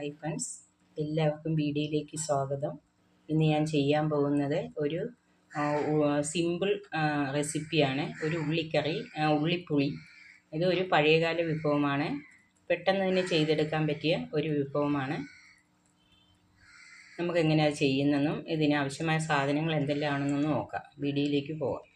Hi friends എല്ലാവർക്കും വീഡിയോയിലേക്ക് സ്വാഗതം. ഇന്ന് ഞാൻ ചെയ്യാൻ പോകുന്നത് ഒരു സിമ്പിൾ റെസിപ്പിയാണ് ഒരു ഉള്ളിക്കറി ഉള്ളിപ്പുളി. ഇത് ഒരു പഴയകാല വിഭവമാണ്. പെട്ടെന്ന് തന്നെ ചെയ്തെടുക്കാൻ പറ്റിയ ഒരു വിഭവമാണ്. നമുക്ക് എങ്ങനെയാണ് ചെയ്യുന്നതെന്നും ഇതിനാവശ്യമായ സാധനങ്ങൾ എന്തെല്ലാമാണെന്നും നോക്കാം. വീഡിയോയിലേക്ക് പോകാം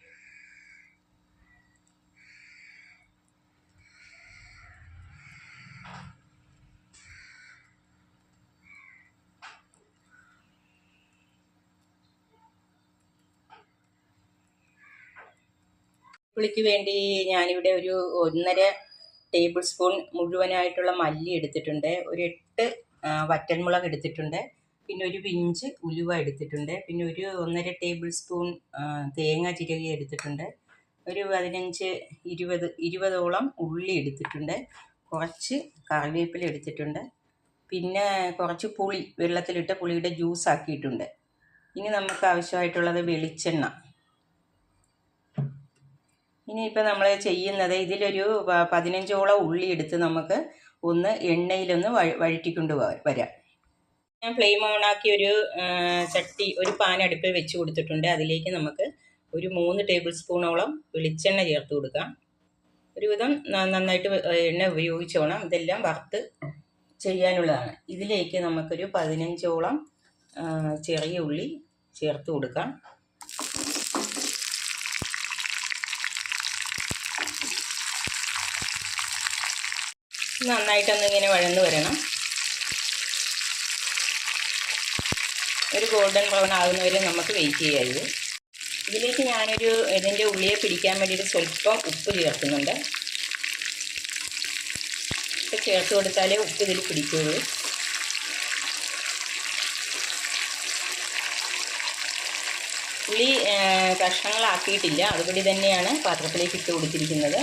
പുളിക്ക് വേണ്ടി ഞാനിവിടെ ഒരു ഒന്നര ടേബിൾ സ്പൂൺ മുഴുവനായിട്ടുള്ള മല്ലി എടുത്തിട്ടുണ്ട്. ഒരു എട്ട് വറ്റൻമുളക് എടുത്തിട്ടുണ്ട്. പിന്നെ ഒരു പിഞ്ച് ഉലുവ എടുത്തിട്ടുണ്ട്. പിന്നെ ഒരു ഒന്നര ടേബിൾ സ്പൂൺ തേങ്ങ ചിരകി എടുത്തിട്ടുണ്ട്. ഒരു പതിനഞ്ച് ഇരുപത് ഇരുപതോളം ഉള്ളി എടുത്തിട്ടുണ്ട്. കുറച്ച് കറിവേപ്പില എടുത്തിട്ടുണ്ട്. പിന്നെ കുറച്ച് പുളി വെള്ളത്തിലിട്ട് പുളിയുടെ ജ്യൂസ് ആക്കിയിട്ടുണ്ട് ഇനി നമുക്ക് ആവശ്യമായിട്ടുള്ളത് വെളിച്ചെണ്ണ. ഇനിയിപ്പോൾ നമ്മൾ ചെയ്യുന്നത് ഇതിലൊരു പതിനഞ്ചോളം ഉള്ളി എടുത്ത് നമുക്ക് ഒന്ന് എണ്ണയിലൊന്ന് വഴ വഴറ്റിക്കൊണ്ട് വരാം. ഞാൻ ഫ്ലെയിം ഓൺ ആക്കി ഒരു ചട്ടി ഒരു പാൻ അടുപ്പിൽ വെച്ച് കൊടുത്തിട്ടുണ്ട്. അതിലേക്ക് നമുക്ക് ഒരു മൂന്ന് ടേബിൾ സ്പൂണോളം വെളിച്ചെണ്ണ ചേർത്ത് കൊടുക്കാം. ഒരുവിധം നന്നായിട്ട് എണ്ണ ഉപയോഗിച്ചോണം. ഇതെല്ലാം വറുത്ത് ചെയ്യാനുള്ളതാണ്. ഇതിലേക്ക് നമുക്കൊരു പതിനഞ്ചോളം ചെറിയ ഉള്ളി ചേർത്ത് കൊടുക്കാം. നന്നായിട്ടൊന്ന് ഇങ്ങനെ വഴന്ന് വരണം. ഒരു ഗോൾഡൻ ബ്രൗൺ ആകുന്നവരെ നമുക്ക് വെയിറ്റ് ചെയ്യരുത് ഇതിലേക്ക് ഞാനൊരു ഇതിന്റെ ഉള്ളിയെ പിടിക്കാൻ വേണ്ടിയിട്ട് സ്വല്പം ഉപ്പ് ചേർക്കുന്നുണ്ട്. ഉപ്പ് ചേർത്ത് കൊടുത്താലേ ഉപ്പ് ഇതിൽ പിടിക്കുകയുള്ളൂ ഉള്ളി കഷ്ണങ്ങളാക്കിയിട്ടില്ല. അതുപടി തന്നെയാണ് പാത്രത്തിലേക്ക് ഇട്ട് കൊടുത്തിരിക്കുന്നത്.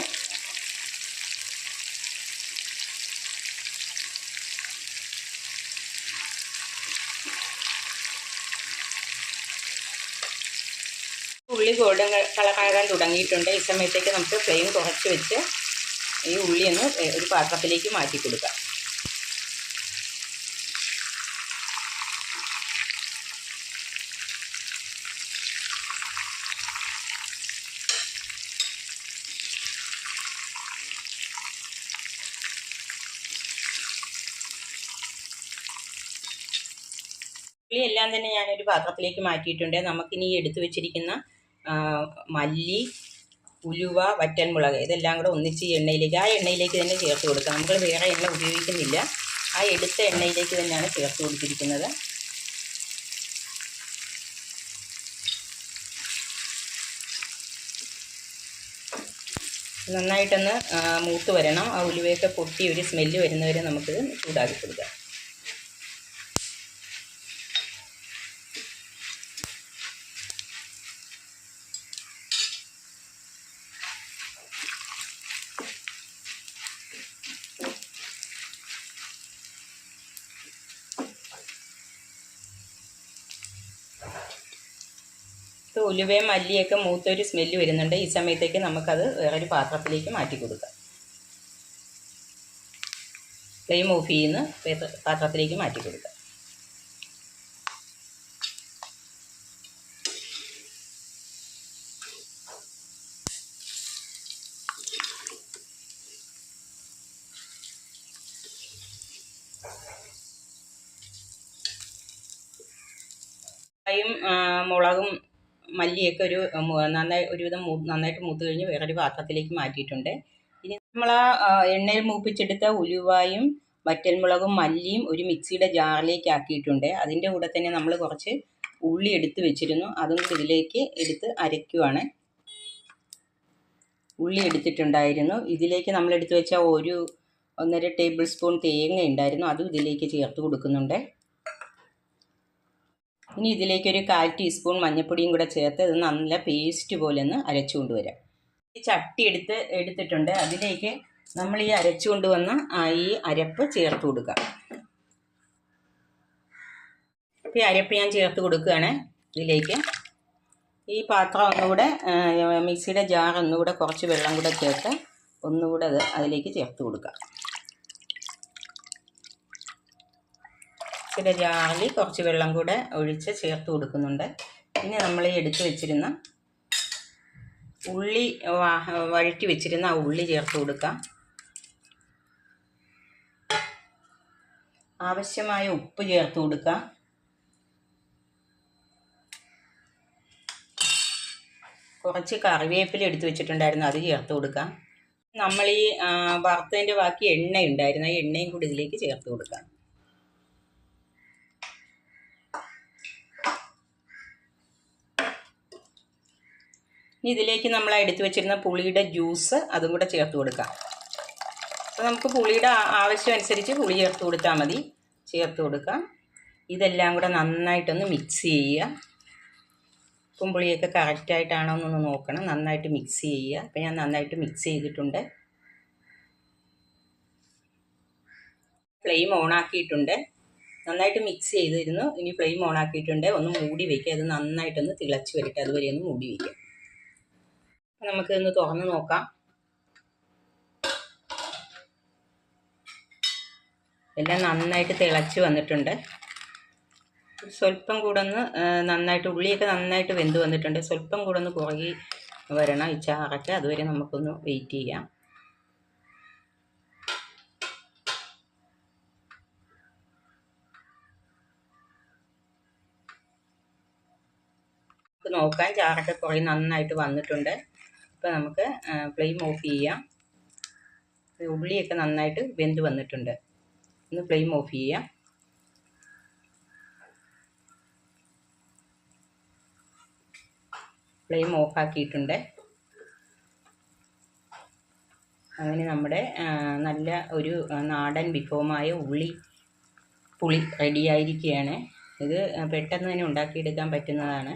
ഉള്ളി ഗോൾഡൻ കളറാകാൻ തുടങ്ങിയിട്ടുണ്ട്. ഈ സമയത്തേക്ക് നമുക്ക് ഫ്ലെയിം കുറച്ച് വെച്ച് ഈ ഉള്ളി ഒന്ന് ഒരു പാത്രത്തിലേക്ക് മാറ്റി കൊടുക്കാം. ഉള്ളി എല്ലാം തന്നെ ഞാനൊരു പാത്രത്തിലേക്ക് മാറ്റിയിട്ടുണ്ട്. നമുക്കിനി എടുത്തു വെച്ചിരിക്കുന്ന മല്ലി ഉലുവ വറ്റൻമുളക് ഇതെല്ലാം കൂടെ ഒന്നിച്ച് എണ്ണയിലേക്ക് ആ എണ്ണയിലേക്ക് തന്നെ ചേർത്ത് കൊടുക്കുക നമ്മൾ വേറെ എണ്ണ ഉപയോഗിക്കുന്നില്ല. ആ എടുത്ത എണ്ണയിലേക്ക് തന്നെയാണ് ചേർത്ത് കൊടുത്തിരിക്കുന്നത്. നന്നായിട്ടൊന്ന് മൂത്ത് വരണം. ആ ഉലുവയൊക്കെ പൊട്ടി ഒരു സ്മെല്ല് വരുന്നവരെ നമുക്കിത് ചൂടാക്കി കൊടുക്കാം. ഇത് ഉലുവയും മല്ലിയൊക്കെ മൂത്തൊരു സ്മെല്ല് വരുന്നുണ്ട്. ഈ സമയത്തേക്ക് നമുക്കത് വേറൊരു പാത്രത്തിലേക്ക് മാറ്റി കൊടുക്കാം. ഫ്ലെയിം ഓഫ് ചെയ്യുന്ന പേത്ര- പാത്രത്തിലേക്ക് മാറ്റി കൊടുക്കാം. മുളകും മല്ലിയൊക്കെ ഒരു നന്നായി ഒരുവിധം നന്നായിട്ട് മൂത്ത് കഴിഞ്ഞ് വേറൊരു പാത്രത്തിലേക്ക് മാറ്റിയിട്ടുണ്ട്. ഇനി നമ്മൾ ആ എണ്ണയിൽ മൂപ്പിച്ചെടുത്ത ഉലുവായും വറ്റൽമുളകും മല്ലിയും ഒരു മിക്സിയുടെ ജാറിലേക്ക് ആക്കിയിട്ടുണ്ട് അതിന്റെ കൂടെ തന്നെ നമ്മൾ കുറച്ച് ഉള്ളി എടുത്ത് വെച്ചിരുന്നു. അതും ഇതിലേക്ക് എടുത്ത് അരയ്ക്കുവാണ്. ഉള്ളി എടുത്തിട്ടുണ്ടായിരുന്നു. ഇതിലേക്ക് നമ്മൾ എടുത്ത് വെച്ച ഒരു ഒന്നര ടേബിൾ സ്പൂൺ തേങ്ങ ഉണ്ടായിരുന്നു. അതും ഇതിലേക്ക് ചേർത്ത് കൊടുക്കുന്നുണ്ട്. ഇനി ഇതിലേക്ക് ഒരു കാൽ ടീസ്പൂൺ മഞ്ഞൾപ്പൊടിയും കൂടെ ചേർത്ത് ഇത് നല്ല പേസ്റ്റ് പോലെ ഒന്ന് അരച്ചു കൊണ്ടുവരാം. ഈ ചട്ടി എടുത്ത് എടുത്തിട്ടുണ്ട്. അതിലേക്ക് നമ്മൾ ഈ അരച്ചു കൊണ്ടുവന്ന ഈ അരപ്പ് ചേർത്ത് കൊടുക്കാം. അപ്പോൾ ഈ അരപ്പ് ഞാൻ ചേർത്ത് കൊടുക്കുകയാണ് ഇതിലേക്ക്. ഈ പാത്രം ഒന്നുകൂടെ മിക്സിയുടെ ജാർ ഒന്നുകൂടെ കുറച്ച് വെള്ളം കൂടെ ചേർത്ത് ഒന്നുകൂടെ അത് അതിലേക്ക് ചേർത്ത് കൊടുക്കാം. ചില ജാറിൽ കുറച്ച് വെള്ളം കൂടെ ഒഴിച്ച് ചേർത്ത് കൊടുക്കുന്നുണ്ട്. ഇനി നമ്മൾ ഈ എടുത്ത് വെച്ചിരുന്ന ഉള്ളി വഴറ്റി വെച്ചിരുന്ന ആ ഉള്ളി ചേർത്ത് കൊടുക്കാം. ആവശ്യമായ ഉപ്പ് ചേർത്ത് കൊടുക്കാം. കുറച്ച് കറിവേപ്പില എടുത്ത് വെച്ചിട്ടുണ്ടായിരുന്നു അത് ചേർത്ത് കൊടുക്കാം. നമ്മൾ ഈ വറുത്തതിന്റെ ബാക്കി എണ്ണ ഉണ്ടായിരുന്നു ആ എണ്ണയും കൂടി ഇതിലേക്ക് ചേർത്ത് കൊടുക്കാം. ഇനി ഇതിലേക്ക് നമ്മൾ എടുത്തു വെച്ചിരുന്ന പുളിയുടെ ജ്യൂസ് അതും കൂടെ ചേർത്ത് കൊടുക്കാം. അപ്പോൾ നമുക്ക് പുളിയുടെ ആവശ്യമനുസരിച്ച് പുളി ചേർത്ത് കൊടുത്താൽ മതി. ചേർത്ത് കൊടുക്കാം. ഇതെല്ലാം കൂടെ നന്നായിട്ടൊന്ന് മിക്സ് ചെയ്യുക. ഉപ്പും പുളിയൊക്കെ കറക്റ്റായിട്ടാണോ എന്നൊന്ന് നോക്കണം. നന്നായിട്ട് മിക്സ് ചെയ്യുക. അപ്പോൾ ഞാൻ നന്നായിട്ട് മിക്സ് ചെയ്തിട്ടുണ്ട്. ഫ്ലെയിം ഓണാക്കിയിട്ടുണ്ട് നന്നായിട്ട് മിക്സ് ചെയ്തിരുന്നു. ഇനി ഫ്ലെയിം ഓണാക്കിയിട്ടുണ്ട് ഒന്ന് മൂടി വയ്ക്കുക അത് നന്നായിട്ടൊന്ന് തിളച്ച് വരട്ടെ. അതുവരെ ഒന്ന് മൂടി വയ്ക്കുക അപ്പോൾ ഇന്ന് തുറന്ന് നോക്കാം. എല്ലാം നന്നായിട്ട് തിളച്ച് വന്നിട്ടുണ്ട്. സ്വല്പം കൂടെ ഒന്ന് നന്നായിട്ട് ഉള്ളിയൊക്കെ നന്നായിട്ട് വെന്ത് വന്നിട്ടുണ്ട്. സ്വല്പം കൂടെ ഒന്ന് പുറകി വരണം. ഈ ചാറൊക്കെ അതുവരെ നമുക്കൊന്ന് വെയിറ്റ് ചെയ്യാം. നോക്കാൻ നോക്കാം. ചാറൊക്കെ കുറേ നന്നായിട്ട് വന്നിട്ടുണ്ട്. ഇപ്പോൾ നമുക്ക് ഫ്ലെയിം ഓഫ് ചെയ്യാം. ഉള്ളിയൊക്കെ നന്നായിട്ട് വെന്ത് വന്നിട്ടുണ്ട്. ഒന്ന് ഫ്ലെയിം ഓഫ് ചെയ്യാം. ഫ്ലെയിം ഓഫാക്കിയിട്ടുണ്ട് അങ്ങനെ നമ്മുടെ നല്ല ഒരു നാടൻ വിഭവമായ ഉള്ളി പുളി റെഡിയായിരിക്കുകയാണ് ഇത് പെട്ടെന്ന് തന്നെ ഉണ്ടാക്കിയെടുക്കാൻ പറ്റുന്നതാണ്.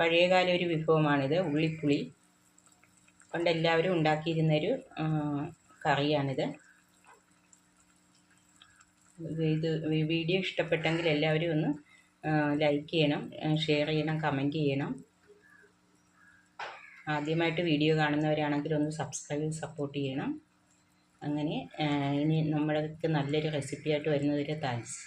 പഴയകാല ഒരു വിഭവമാണിത് ഉള്ളിപ്പുളി. പണ്ട് എല്ലാവരും ഉണ്ടാക്കിയിരുന്നൊരു കറിയാണിത്. ഇത് വീഡിയോ ഇഷ്ടപ്പെട്ടെങ്കിൽ എല്ലാവരും ഒന്ന് ലൈക്ക് ചെയ്യണം ഷെയർ ചെയ്യണം കമന്റ് ചെയ്യണം. ആദ്യമായിട്ട് വീഡിയോ കാണുന്നവരാണെങ്കിൽ ഒന്ന് സബ്സ്ക്രൈബ് സപ്പോർട്ട് ചെയ്യണം. അങ്ങനെ ഇനി നമ്മൾക്ക് നല്ലൊരു റെസിപ്പിയായിട്ട് വരുന്നതിൽ താങ്ക്സ്